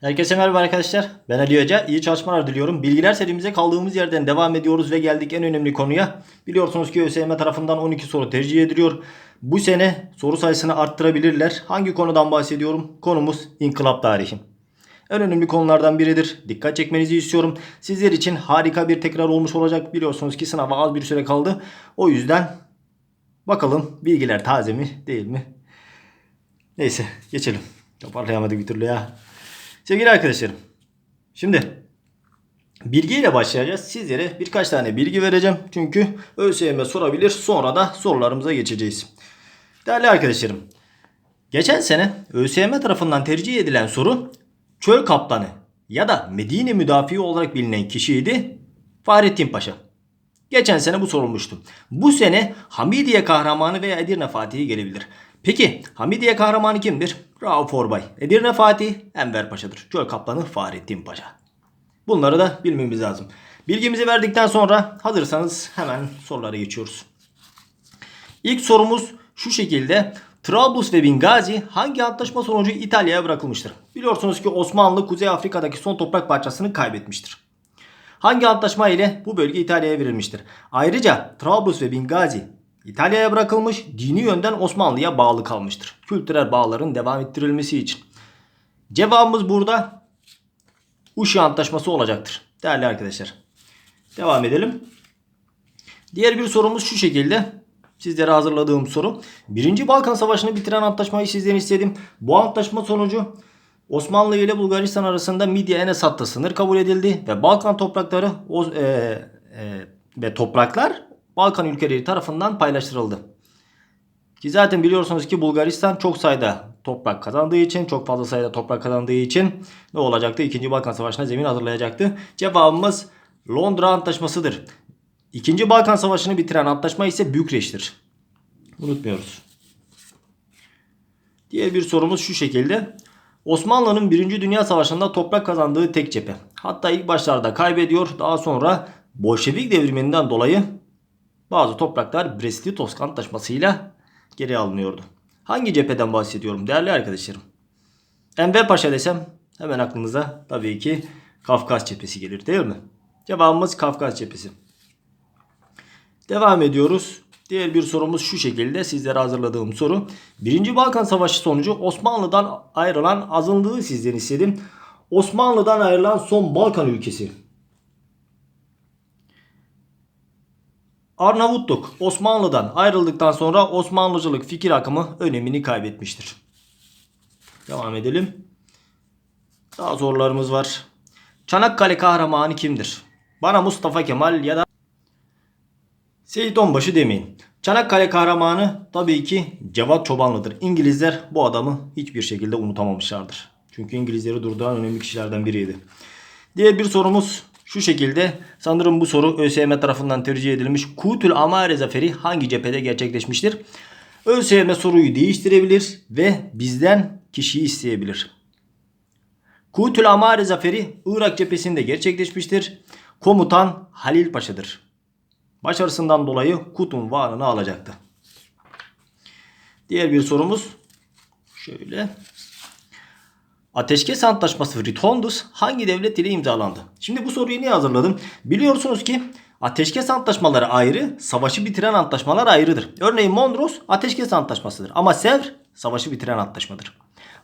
Herkese merhaba arkadaşlar. Ben Ali Hoca. İyi çalışmalar diliyorum. Bilgiler serimize kaldığımız yerden devam ediyoruz ve geldik en önemli konuya. Biliyorsunuz ki ÖSYM tarafından 12 soru tercih ediliyor. Bu sene soru sayısını arttırabilirler. Hangi konudan bahsediyorum? Konumuz inkılap tarihi. En önemli konulardan biridir. Dikkat çekmenizi istiyorum. Sizler için harika bir tekrar olmuş olacak. Biliyorsunuz ki sınava az bir süre kaldı. O yüzden bakalım bilgiler taze mi değil mi? Neyse geçelim. Toparlayamadık bir türlü ya. Sevgili arkadaşlarım. Şimdi bilgiyle başlayacağız. Sizlere birkaç tane bilgi vereceğim. Çünkü ÖSYM sorabilir. Sonra da sorularımıza geçeceğiz. Değerli arkadaşlarım. Geçen sene ÖSYM tarafından tercih edilen soru çöl kaptanı ya da Medine müdafiği olarak bilinen kişiydi. Fahrettin Paşa. Geçen sene bu sorulmuştu. Bu sene Hamidiye kahramanı veya Edirne Fatihi gelebilir. Peki Hamidiye kahramanı kimdir? Rauf Orbay. Edirne Fatih Enver Paşa'dır. Çöl kaplanı Fahrettin Paşa. Bunları da bilmemiz lazım. Bilgimizi verdikten sonra hazırsanız hemen sorulara geçiyoruz. İlk sorumuz şu şekilde. Trablus ve Bingazi hangi antlaşma sonucu İtalya'ya bırakılmıştır? Biliyorsunuz ki Osmanlı Kuzey Afrika'daki son toprak parçasını kaybetmiştir. Hangi antlaşma ile bu bölge İtalya'ya verilmiştir? Ayrıca Trablus ve Bingazi İtalya'ya bırakılmış, dini yönden Osmanlı'ya bağlı kalmıştır. Kültürel bağların devam ettirilmesi için. Cevabımız burada Uşi Antlaşması olacaktır. Değerli arkadaşlar. Devam edelim. Diğer bir sorumuz şu şekilde. Sizlere hazırladığım soru. Birinci Balkan Savaşı'nı bitiren antlaşmayı sizden istedim. Bu antlaşma sonucu Osmanlı ile Bulgaristan arasında Midye Enes hattı sınır kabul edildi ve Balkan toprakları o, e, e, ve topraklar Balkan ülkeleri tarafından paylaştırıldı. Ki zaten biliyorsunuz ki Bulgaristan çok sayıda toprak kazandığı için, çok fazla sayıda toprak kazandığı için ne olacaktı? İkinci Balkan Savaşı'na zemin hazırlayacaktı. Cevabımız Londra Antlaşması'dır. İkinci Balkan Savaşı'nı bitiren antlaşma ise Bükreş'tir. Unutmuyoruz. Diğer bir sorumuz şu şekilde. Osmanlı'nın 1. Dünya Savaşı'nda toprak kazandığı tek cephe. Hatta ilk başlarda kaybediyor. Daha sonra Bolşevik devriminden dolayı bazı topraklar Brest-Litovsk Antlaşması'yla geri alınıyordu. Hangi cepheden bahsediyorum değerli arkadaşlarım? Enver Paşa desem hemen aklınıza tabii ki Kafkas cephesi gelir değil mi? Cevabımız Kafkas cephesi. Devam ediyoruz. Diğer bir sorumuz şu şekilde sizlere hazırladığım soru. Birinci Balkan Savaşı sonucu Osmanlı'dan ayrılan azınlığı sizden istedim. Osmanlı'dan ayrılan son Balkan ülkesi. Arnavutluk Osmanlı'dan ayrıldıktan sonra Osmanlıcılık fikir akımı önemini kaybetmiştir. Devam edelim. Daha sorularımız var. Çanakkale kahramanı kimdir? Bana Mustafa Kemal ya da Seyit Onbaşı demeyin. Çanakkale kahramanı tabii ki Cevat Çobanlı'dır. İngilizler bu adamı hiçbir şekilde unutamamışlardır. Çünkü İngilizleri durduran önemli kişilerden biriydi. Diğer bir sorumuz şu şekilde. Sanırım bu soru ÖSYM tarafından tercih edilmiş. Kutül Amare Zaferi hangi cephede gerçekleşmiştir? ÖSYM soruyu değiştirebilir ve bizden kişiyi isteyebilir. Kutül Amare Zaferi Irak cephesinde gerçekleşmiştir. Komutan Halil Paşa'dır. Başarısından dolayı Kut unvanını alacaktı. Diğer bir sorumuz şöyle. Ateşkes Antlaşması Ritondus hangi devlet ile imzalandı? Şimdi bu soruyu niye hazırladım? Biliyorsunuz ki ateşkes antlaşmaları ayrı, savaşı bitiren antlaşmalar ayrıdır. Örneğin Mondros ateşkes antlaşmasıdır ama Sevr savaşı bitiren antlaşmadır.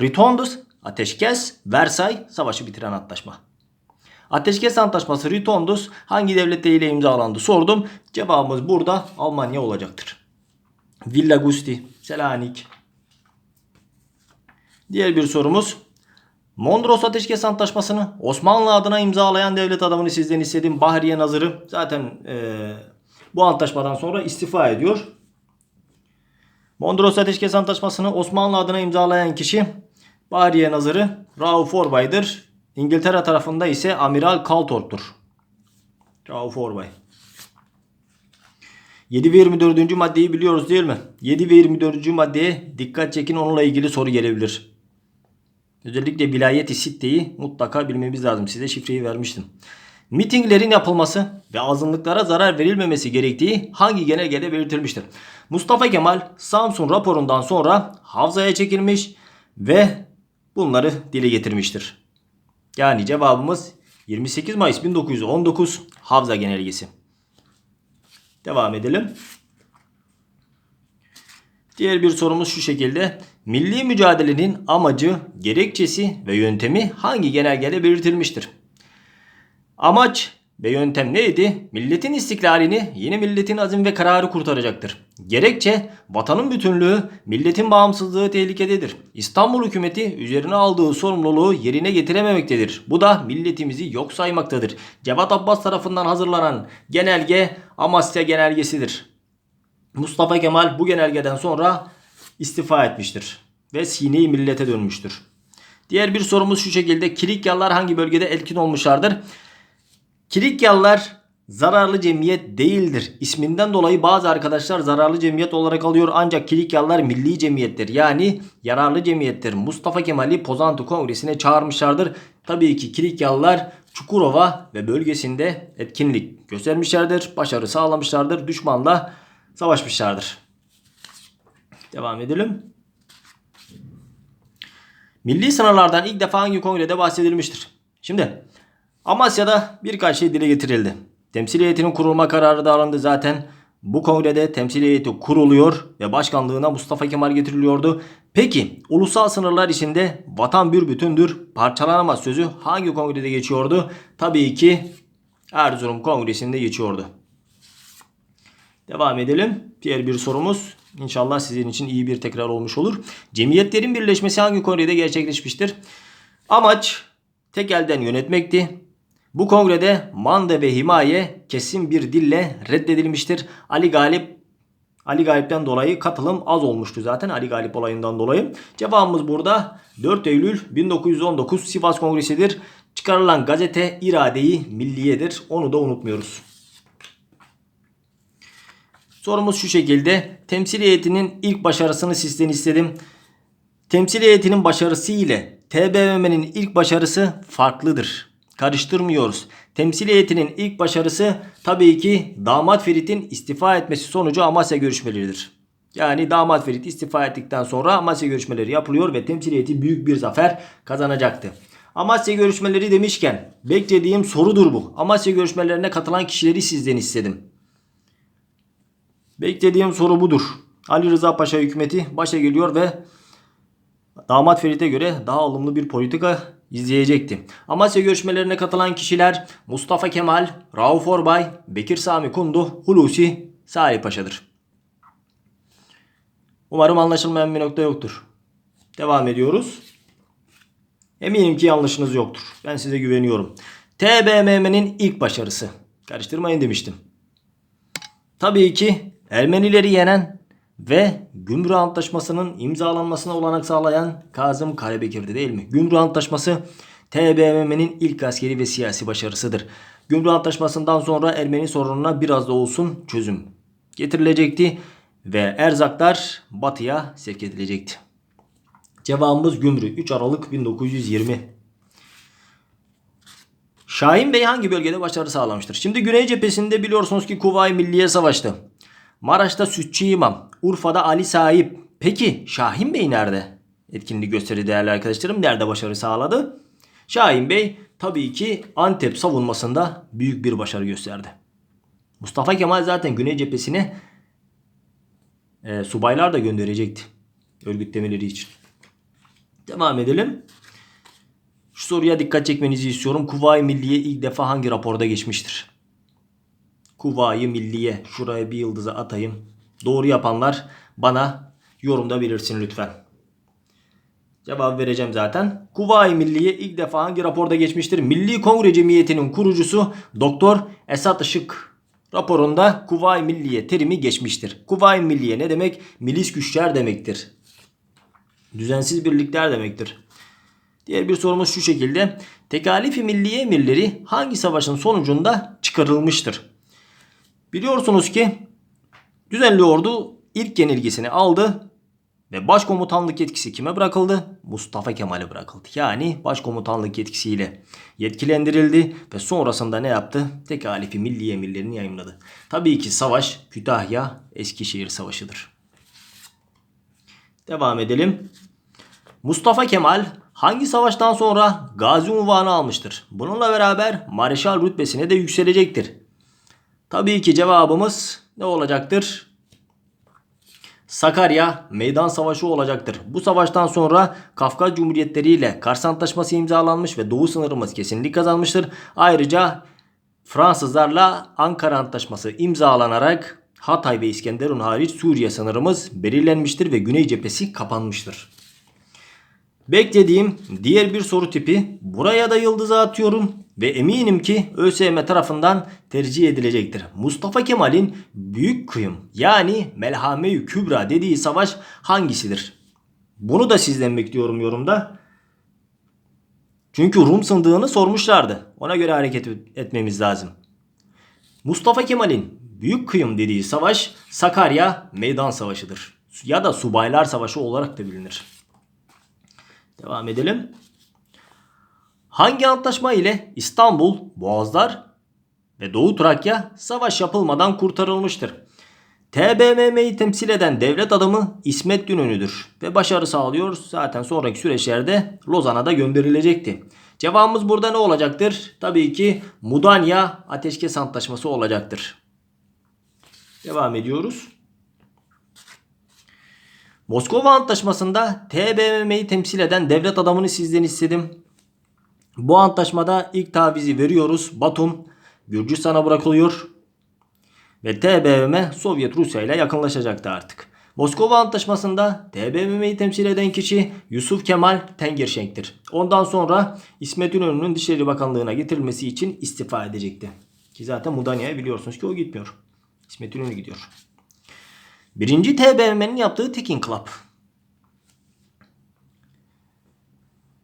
Ritondus ateşkes, Versay savaşı bitiren antlaşma. Ateşkes Antlaşması Ritondus hangi devlette ile imzalandı sordum. Cevabımız burada Almanya olacaktır. Villa Gusti, Selanik. Diğer bir sorumuz. Mondros Ateşkes Antlaşması'nı Osmanlı adına imzalayan devlet adamını sizden istedim. Bahriye Nazırı zaten e, bu antlaşmadan sonra istifa ediyor. Mondros Ateşkes Antlaşması'nı Osmanlı adına imzalayan kişi Bahriye Nazırı Rauf Orbay'dır. İngiltere tarafında ise Amiral Kaltorp'tur. Rauf Orbay. 7 ve 24. maddeyi biliyoruz değil mi? 7 ve 24. maddeye dikkat çekin onunla ilgili soru gelebilir. Özellikle vilayet-i sitteyi mutlaka bilmemiz lazım. Size şifreyi vermiştim. Mitinglerin yapılması ve azınlıklara zarar verilmemesi gerektiği hangi genelgede belirtilmiştir? Mustafa Kemal Samsun raporundan sonra Havza'ya çekilmiş ve bunları dile getirmiştir. Yani cevabımız 28 Mayıs 1919 Havza Genelgesi. Devam edelim. Diğer bir sorumuz şu şekilde. Milli mücadelenin amacı, gerekçesi ve yöntemi hangi genelgede belirtilmiştir? Amaç ve yöntem neydi? Milletin istiklalini yeni milletin azim ve kararı kurtaracaktır. Gerekçe vatanın bütünlüğü, milletin bağımsızlığı tehlikededir. İstanbul hükümeti üzerine aldığı sorumluluğu yerine getirememektedir. Bu da milletimizi yok saymaktadır. Cevat Abbas tarafından hazırlanan genelge Amasya genelgesidir. Mustafa Kemal bu genelgeden sonra istifa etmiştir ve sine millete dönmüştür. Diğer bir sorumuz şu şekilde. Kilikyalılar hangi bölgede etkin olmuşlardır? Kilikyalılar zararlı cemiyet değildir. İsminden dolayı bazı arkadaşlar zararlı cemiyet olarak alıyor ancak Kilikyalılar milli cemiyettir. Yani yararlı cemiyettir. Mustafa Kemal'i Pozantı Kongresi'ne çağırmışlardır. Tabii ki Kilikyalılar Çukurova ve bölgesinde etkinlik göstermişlerdir. Başarı sağlamışlardır. Düşmanla savaşmışlardır. Devam edelim. Milli sınırlardan ilk defa hangi kongrede bahsedilmiştir? Şimdi Amasya'da birkaç şey dile getirildi. Temsil heyetinin kurulma kararı da alındı zaten. Bu kongrede temsil heyeti kuruluyor ve başkanlığına Mustafa Kemal getiriliyordu. Peki ulusal sınırlar içinde vatan bir bütündür parçalanamaz sözü hangi kongrede geçiyordu? Tabii ki Erzurum Kongresi'nde geçiyordu. Devam edelim. Diğer bir sorumuz inşallah sizin için iyi bir tekrar olmuş olur. Cemiyetlerin birleşmesi hangi kongrede gerçekleşmiştir? Amaç tek elden yönetmekti. Bu kongrede manda ve himaye kesin bir dille reddedilmiştir. Ali Galip Ali Galip'ten dolayı katılım az olmuştu zaten Ali Galip olayından dolayı. Cevabımız burada 4 Eylül 1919 Sivas Kongresi'dir. Çıkarılan gazete İrade-i Milliye'dir. Onu da unutmuyoruz. Sorumuz şu şekilde. Temsil heyetinin ilk başarısını sizden istedim. Temsil heyetinin başarısı ile TBMM'nin ilk başarısı farklıdır. Karıştırmıyoruz. Temsil heyetinin ilk başarısı tabii ki damat Ferit'in istifa etmesi sonucu Amasya görüşmeleridir. Yani damat Ferit istifa ettikten sonra Amasya görüşmeleri yapılıyor ve temsil heyeti büyük bir zafer kazanacaktı. Amasya görüşmeleri demişken beklediğim sorudur bu. Amasya görüşmelerine katılan kişileri sizden istedim. Beklediğim soru budur. Ali Rıza Paşa hükümeti başa geliyor ve damat Ferit'e göre daha alımlı bir politika izleyecekti. Amasya görüşmelerine katılan kişiler Mustafa Kemal, Rauf Orbay, Bekir Sami Kundu, Hulusi Salih Paşa'dır. Umarım anlaşılmayan bir nokta yoktur. Devam ediyoruz. Eminim ki yanlışınız yoktur. Ben size güveniyorum. TBMM'nin ilk başarısı. Karıştırmayın demiştim. Tabii ki Ermenileri yenen ve Gümrük Antlaşması'nın imzalanmasına olanak sağlayan Kazım Karabekir'di değil mi? Gümrük Antlaşması TBMM'nin ilk askeri ve siyasi başarısıdır. Gümrük Antlaşması'ndan sonra Ermeni sorununa biraz da olsun çözüm getirilecekti ve erzaklar batıya sevk edilecekti. Cevabımız Gümrük 3 Aralık 1920. Şahin Bey hangi bölgede başarı sağlamıştır? Şimdi Güney cephesinde biliyorsunuz ki Kuvayi Milliye savaştı. Maraş'ta Sütçü İmam, Urfa'da Ali Sahip. Peki Şahin Bey nerede? Etkinliği gösteri değerli arkadaşlarım. Nerede başarı sağladı? Şahin Bey tabii ki Antep savunmasında büyük bir başarı gösterdi. Mustafa Kemal zaten Güney cephesine e, subaylar da gönderecekti. Örgütlemeleri için. Devam edelim. Şu soruya dikkat çekmenizi istiyorum. Kuvayi Milliye ilk defa hangi raporda geçmiştir? Kuvayi Milliye. Şuraya bir yıldızı atayım. Doğru yapanlar bana yorumda belirsin lütfen. Cevap vereceğim zaten. Kuvayi Milliye ilk defa hangi raporda geçmiştir? Milli Kongre Cemiyeti'nin kurucusu Doktor Esat Işık raporunda Kuvayi Milliye terimi geçmiştir. Kuvayi Milliye ne demek? Milis güçler demektir. Düzensiz birlikler demektir. Diğer bir sorumuz şu şekilde. Tekalifi milliye emirleri hangi savaşın sonucunda çıkarılmıştır? Biliyorsunuz ki düzenli ordu ilk yenilgisini aldı ve başkomutanlık yetkisi kime bırakıldı? Mustafa Kemal'e bırakıldı. Yani başkomutanlık yetkisiyle yetkilendirildi ve sonrasında ne yaptı? Tekalifi milliye emirlerini yayımladı. Tabii ki savaş Kütahya Eskişehir Savaşı'dır. Devam edelim. Mustafa Kemal hangi savaştan sonra gazi unvanı almıştır? Bununla beraber mareşal rütbesine de yükselecektir. Tabii ki cevabımız ne olacaktır? Sakarya Meydan Savaşı olacaktır. Bu savaştan sonra Kafkas Cumhuriyetleri ile Kars Antlaşması imzalanmış ve Doğu sınırımız kesinlik kazanmıştır. Ayrıca Fransızlarla Ankara Antlaşması imzalanarak Hatay ve İskenderun hariç Suriye sınırımız belirlenmiştir ve Güney cephesi kapanmıştır. Beklediğim diğer bir soru tipi buraya da yıldızı atıyorum ve eminim ki ÖSYM tarafından tercih edilecektir. Mustafa Kemal'in Büyük Kıyım yani Melhame-i Kübra dediği savaş hangisidir? Bunu da sizden bekliyorum yorumda. Çünkü Rum sındığını sormuşlardı. Ona göre hareket etmemiz lazım. Mustafa Kemal'in Büyük Kıyım dediği savaş Sakarya Meydan Savaşı'dır. Ya da Subaylar Savaşı olarak da bilinir. Devam edelim. Hangi antlaşma ile İstanbul, Boğazlar ve Doğu Trakya savaş yapılmadan kurtarılmıştır? TBMM'yi temsil eden devlet adamı İsmet İnönü'dür ve başarı sağlıyor. Zaten sonraki süreçlerde Lozan'a da gönderilecekti. Cevabımız burada ne olacaktır? Tabii ki Mudanya Ateşkes Antlaşması olacaktır. Devam ediyoruz. Moskova Antlaşması'nda TBMM'yi temsil eden devlet adamını sizden istedim. Bu antlaşmada ilk tavizi veriyoruz. Batum Gürcistan'a bırakılıyor. Ve TBMM Sovyet Rusya ile yakınlaşacaktı artık. Moskova Antlaşması'nda TBMM'yi temsil eden kişi Yusuf Kemal Tengirşenk'tir. Ondan sonra İsmet İnönü'nün Dışişleri Bakanlığı'na getirilmesi için istifa edecekti. Ki zaten Mudanya'ya biliyorsunuz ki o gitmiyor. İsmet İnönü gidiyor. Birinci TBMM'nin yaptığı tek inkılap.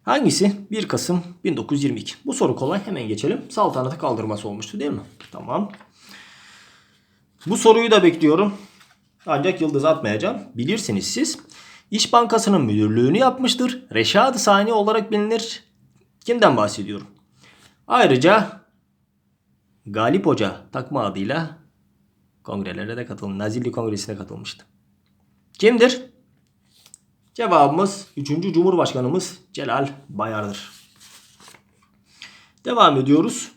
Hangisi? 1 Kasım 1922. Bu soru kolay. Hemen geçelim. Saltanatı kaldırması olmuştu değil mi? Tamam. Bu soruyu da bekliyorum. Ancak yıldız atmayacağım. Bilirsiniz siz. İş Bankası'nın müdürlüğünü yapmıştır. Reşad Sani olarak bilinir. Kimden bahsediyorum? Ayrıca Galip Hoca takma adıyla kongrelere de katılmış. Nazilli Kongresi'ne katılmıştı. Kimdir? Cevabımız 3. Cumhurbaşkanımız Celal Bayar'dır. Devam ediyoruz.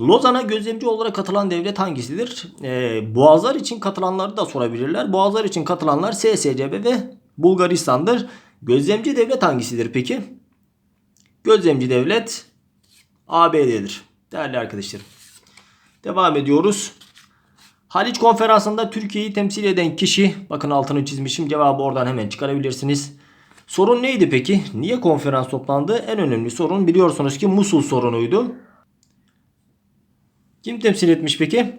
Lozan'a gözlemci olarak katılan devlet hangisidir? Ee, Boğazlar için katılanları da sorabilirler. Boğazlar için katılanlar SSCB ve Bulgaristan'dır. Gözlemci devlet hangisidir peki? Gözlemci devlet ABD'dir. Değerli arkadaşlarım. Devam ediyoruz. Haliç konferansında Türkiye'yi temsil eden kişi, bakın altını çizmişim cevabı oradan hemen çıkarabilirsiniz. Sorun neydi peki? Niye konferans toplandı? En önemli sorun biliyorsunuz ki Musul sorunuydu. Kim temsil etmiş peki?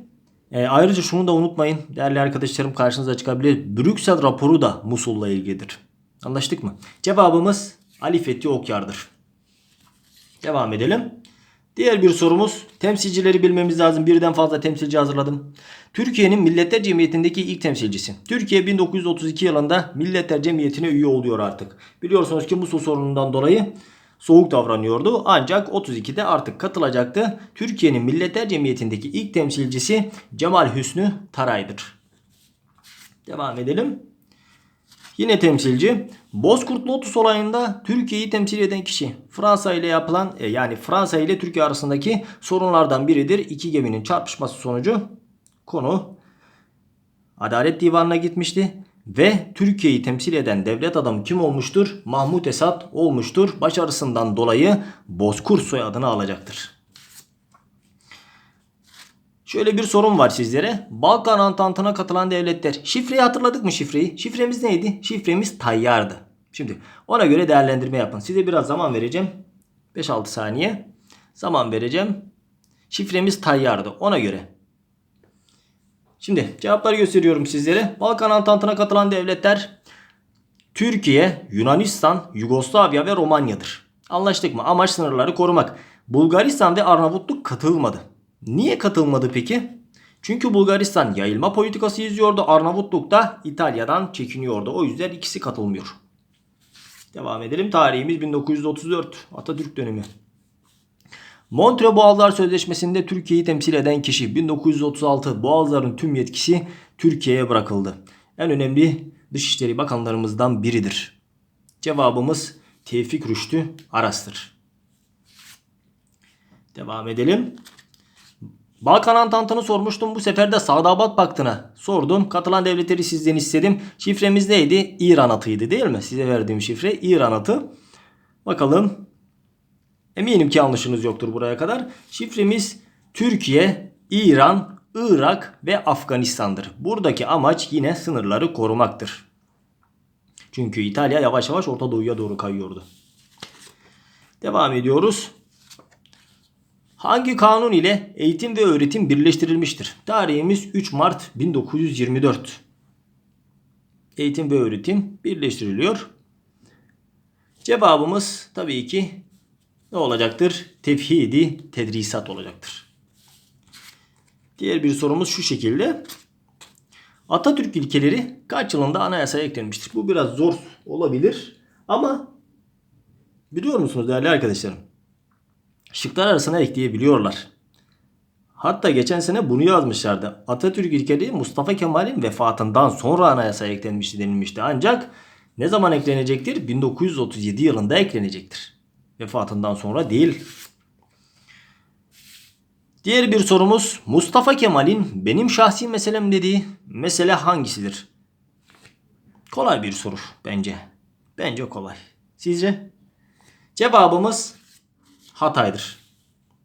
E, ayrıca şunu da unutmayın değerli arkadaşlarım karşınıza çıkabilir. Brüksel raporu da Musul'la ilgilidir. Anlaştık mı? Cevabımız Ali Fethi Okyar'dır. Devam edelim. Diğer bir sorumuz temsilcileri bilmemiz lazım. Birden fazla temsilci hazırladım. Türkiye'nin Milletler Cemiyeti'ndeki ilk temsilcisi. Türkiye 1932 yılında Milletler Cemiyeti'ne üye oluyor artık. Biliyorsunuz ki Musul sorunundan dolayı soğuk davranıyordu. Ancak 32'de artık katılacaktı. Türkiye'nin Milletler Cemiyeti'ndeki ilk temsilcisi Cemal Hüsnü Taray'dır. Devam edelim. Yine temsilci. Bozkurt Lotus olayında Türkiye'yi temsil eden kişi. Fransa ile yapılan e, yani Fransa ile Türkiye arasındaki sorunlardan biridir. İki geminin çarpışması sonucu konu Adalet Divanı'na gitmişti. Ve Türkiye'yi temsil eden devlet adamı kim olmuştur? Mahmut Esat olmuştur. Başarısından dolayı Bozkurt soyadını alacaktır. Şöyle bir sorun var sizlere. Balkan Antantı'na katılan devletler. Şifreyi hatırladık mı şifreyi? Şifremiz neydi? Şifremiz tayyardı. Şimdi ona göre değerlendirme yapın. Size biraz zaman vereceğim. 5-6 saniye. Zaman vereceğim. Şifremiz tayyardı. Ona göre. Şimdi cevapları gösteriyorum sizlere. Balkan Antantı'na katılan devletler Türkiye, Yunanistan, Yugoslavya ve Romanya'dır. Anlaştık mı? Amaç sınırları korumak. Bulgaristan ve Arnavutluk katılmadı. Niye katılmadı peki? Çünkü Bulgaristan yayılma politikası izliyordu. Arnavutluk da İtalya'dan çekiniyordu. O yüzden ikisi katılmıyor. Devam edelim. Tarihimiz 1934 Atatürk dönemi. Montre Boğazlar Sözleşmesi'nde Türkiye'yi temsil eden kişi 1936 Boğazların tüm yetkisi Türkiye'ye bırakıldı. En önemli Dışişleri Bakanlarımızdan biridir. Cevabımız Tevfik Rüştü Aras'tır. Devam edelim. Balkan Antantı'nı sormuştum. Bu sefer de Sadabat Paktı'na sordum. Katılan devletleri sizden istedim. Şifremiz neydi? İran atıydı değil mi? Size verdiğim şifre İran atı. Bakalım. Eminim ki yanlışınız yoktur buraya kadar. Şifremiz Türkiye, İran, Irak ve Afganistan'dır. Buradaki amaç yine sınırları korumaktır. Çünkü İtalya yavaş yavaş Orta Doğu'ya doğru kayıyordu. Devam ediyoruz. Hangi kanun ile eğitim ve öğretim birleştirilmiştir? Tarihimiz 3 Mart 1924. Eğitim ve öğretim birleştiriliyor. Cevabımız tabii ki ne olacaktır? Tefhidi tedrisat olacaktır. Diğer bir sorumuz şu şekilde. Atatürk ilkeleri kaç yılında anayasaya eklenmiştir? Bu biraz zor olabilir ama biliyor musunuz değerli arkadaşlarım? Şıklar arasına ekleyebiliyorlar. Hatta geçen sene bunu yazmışlardı. Atatürk ilkeleri Mustafa Kemal'in vefatından sonra anayasaya eklenmişti denilmişti. Ancak ne zaman eklenecektir? 1937 yılında eklenecektir. Vefatından sonra değil. Diğer bir sorumuz Mustafa Kemal'in benim şahsi meselem dediği mesele hangisidir? Kolay bir soru bence. Bence kolay. Sizce? Cevabımız Hatay'dır.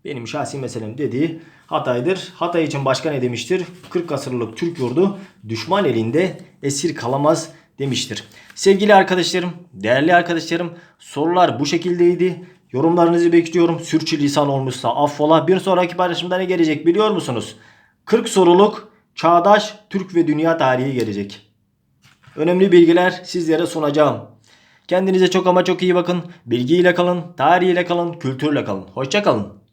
Benim şahsi meselem dediği Hatay'dır. Hatay için başka ne demiştir? 40 asırlık Türk yurdu düşman elinde esir kalamaz demiştir. Sevgili arkadaşlarım, değerli arkadaşlarım sorular bu şekildeydi. Yorumlarınızı bekliyorum. Sürçülisan olmuşsa affola. Bir sonraki paylaşımda ne gelecek biliyor musunuz? 40 soruluk çağdaş Türk ve dünya tarihi gelecek. Önemli bilgiler sizlere sunacağım. Kendinize çok ama çok iyi bakın. Bilgiyle kalın, tarihiyle kalın, kültürle kalın. Hoşça kalın.